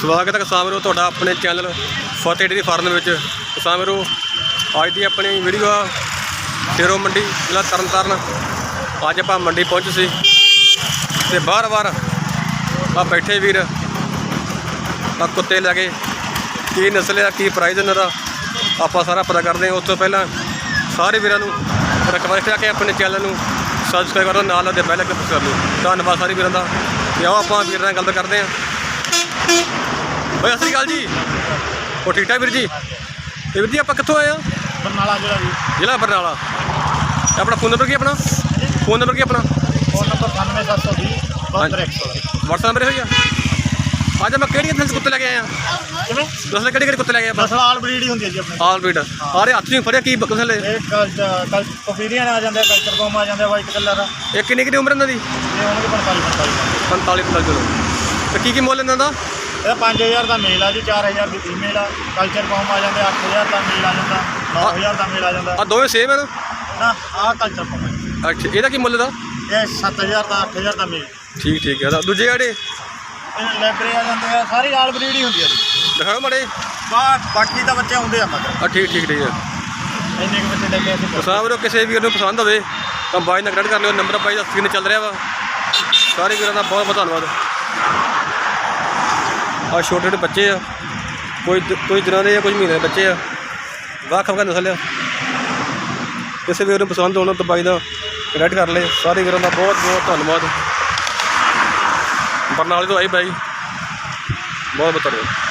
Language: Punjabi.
ਸਵਾਗਤ ਹੈ ਕਿਸਾਨ ਵੀਰੋ, ਤੁਹਾਡਾ ਆਪਣੇ ਚੈਨਲ ਫਤਿਹ ਡੇਰੀ ਫਾਰਮ ਦੇ ਵਿੱਚ। ਕਿਸਾਨ ਵੀਰੋ, ਅੱਜ ਦੀ ਆਪਣੀ ਵੀਡੀਓ ਆ, ਸ਼ੇਰੋ ਮੰਡੀ, ਜ਼ਿਲ੍ਹਾ ਤਰਨਤਾਰਨ। ਅੱਜ ਆਪਾਂ ਮੰਡੀ ਪਹੁੰਚੇ ਸੀ ਤੇ ਬਾਰ-ਬਾਰ ਆ ਬੈਠੇ ਵੀਰ। ਆ ਕੁੱਤੇ ਲੈ ਕੇ, ਕੀ ਨਸਲ ਆ, ਕੀ ਪ੍ਰਾਈਸ ਇਹਨਾਂ ਦਾ, ਆਪਾਂ ਸਾਰਾ ਪਤਾ ਕਰਦੇ ਹਾਂ। ਉਸ ਤੋਂ ਪਹਿਲਾਂ ਸਾਰੇ ਵੀਰਾਂ ਨੂੰ ਰਿਕਵੈਸਟ ਹੈ ਕਿ ਆਪਣੇ ਚੈਨਲ ਨੂੰ ਸਬਸਕ੍ਰਾਈਬ ਕਰੋ, ਨਾਲ ਦੇ ਬੈਲ ਆਈਕਨ ਪ੍ਰੈਸ ਕਰ ਲਓ। ਧੰਨਵਾਦ ਸਾਰੇ ਵੀਰਾਂ ਦਾ। ਤੇ ਆਓ ਆਪਾਂ ਵੀਰਾਂ ਨਾਲ ਗੱਲ ਕਰਦੇ ਹਾਂ। ਓਏ ਸ਼੍ਰੀ ਅਕਾਲ ਜੀ। ਉਹ ਠੀਕ ਠਾਕ ਵੀਰ ਜੀ? ਤੇ ਵੀਰ ਜੀ ਆਪਾਂ ਕਿੱਥੋਂ ਆਏ ਆ? ਬਰਨਾਲਾ ਜ਼ਿਲ੍ਹਾ ਜੀ। ਜ਼ਿਲ੍ਹਾ ਬਰਨਾਲਾ। ਤੇ ਆਪਣਾ ਫੋਨ ਨੰਬਰ ਕੀ ਆਪਣਾ? ਫੋਨ ਨੰਬਰ ਕੀ ਆਪਣਾ? ਫੋਨ ਨੰਬਰ 97720 72100 WhatsApp ਨੰਬਰ ਹੋਈ ਆ? ਅੱਜ ਮੈਂ ਕਿਹੜੀ ਨਸਲ ਕੁੱਤੇ ਲੈ ਕੇ ਆਇਆ? ਕਿਵੇਂ? ਦੱਸ ਕਿਹੜੀ ਕਿਹੜੀ ਕੁੱਤੇ ਲੈ ਕੇ ਆਇਆ ਨਸਲ ਆਲ ਬਰੀਡ ਹੀ ਹੁੰਦੀ ਹੈ ਜੀ ਆਪਣੀ। ਆਲ ਬੀਟ ਆਰੇ ਹੱਥ ਨਹੀਂ ਫੜਿਆ ਕੀ ਨਸਲ ਹੈ ਇਹ ਕਲ ਕਫੀਰੀਅਨ ਆ ਜਾਂਦੇ ਕਲਚਰ ਕੋਮ ਆ ਜਾਂਦੇ ਵਾਈਟ ਕਲਰ ਇਹ ਕਿੰਨੀ ਕਿੰਨੀ ਉਮਰ ਇਹਨਾਂ ਦੀ? ਇਹ ਉਹਨਾਂ ਦੇ 45 45 45 45 ਕਿਲੋ। ਤੇ ਕੀ ਕੀ ਮੁੱਲ ਇਹਨਾਂ ਦਾ? ਇਹ 5000 ਦਾ ਮੇਲ ਆ ਜੀ 4000 ਦੀ ਫੀਮੇਲ ਆ। ਕਲਚਰ ਕੋਮ ਆ ਜਾਂਦੇ 8000 ਦਾ ਮੇਲ ਆ ਜਾਂਦਾ 9000 ਦਾ ਮੇਲ ਆ ਜਾਂਦਾ। ਆ ਦੋਵੇਂ ਸੇਮ ਹਨ ਨਾ? ਆਹ ਕਲਚਰ ਕੋਮ ਅੱਛਾ ਇਹਦਾ ਕੀ ਮੁੱਲ ਦਾ ਇਹ 7000 ਦਾ 8000 ਦਾ ਮੇਲ। ਠੀਕ ਠੀਕ ਹੈ ਦੂਜੇ ਜਿਹੜੇ? ਇਹ ਲੈਬਰੇ ਆ ਜਾਂਦੇ ਆ ਸਾਰੀ ਆਲ ਬਰੀਡ ਹੀ ਹੁੰਦੀ ਹੈ ਜੀ। ਦਿਖਾਓ ਮੜੇ ਬਾ ਬਾਕੀ ਤਾਂ ਬੱਚੇ ਆਉਂਦੇ ਆ ਮਗਰ ਆ ਠੀਕ ਠੀਕ ਠੀਕ ਹੈ। ਇੰਨੇ ਕੁ ਬੱਚੇ ਲੈ ਕੇ ਅਸੀਂ ਵੀਰੋ ਕਿਸੇ ਵੀਰ ਨੂੰ ਪਸੰਦ ਹੋਵੇ ਤਾਂ ਬਾਈ ਨਾਲ ਕਨੈਕਟ ਕਰ ਲਿਓ ਨੰਬਰ ਬਾਈ ਦਾ ਸਕਰੀਨ ਚੱਲ ਰਿਹਾ ਵਾ। ਸਾਰੇ ਵੀਰਾਂ ਦਾ ਬਹੁਤ ਬਹੁਤ ਧੰਨਵਾਦ। ਆ ਛੋਟੇ ਛੋਟੇ ਬੱਚੇ ਆ। ਕੋਈ ਕੋਈ ਦਿਨਾਂ ਦੇ ਆ ਕੁਝ ਮਹੀਨੇ ਦੇ ਬੱਚੇ ਆ। ਵੱਖ ਵੱਖ ਨਸਲ ਆ ਕਿਸੇ ਵੀਰ ਨੂੰ ਪਸੰਦ ਹੋਣਾ ਤਾਂ ਬਾਈ ਦਾ ਕਨੈਕਟ ਕਰ ਲਏ। ਸਾਰੇ ਵੀਰਾਂ ਦਾ ਬਹੁਤ ਬਹੁਤ ਧੰਨਵਾਦ। ਬਰਨਾਲੇ ਤੋਂ ਆਈ ਬਾਈ। ਬਹੁਤ ਬਹੁਤ ਧੰਨਵਾਦ।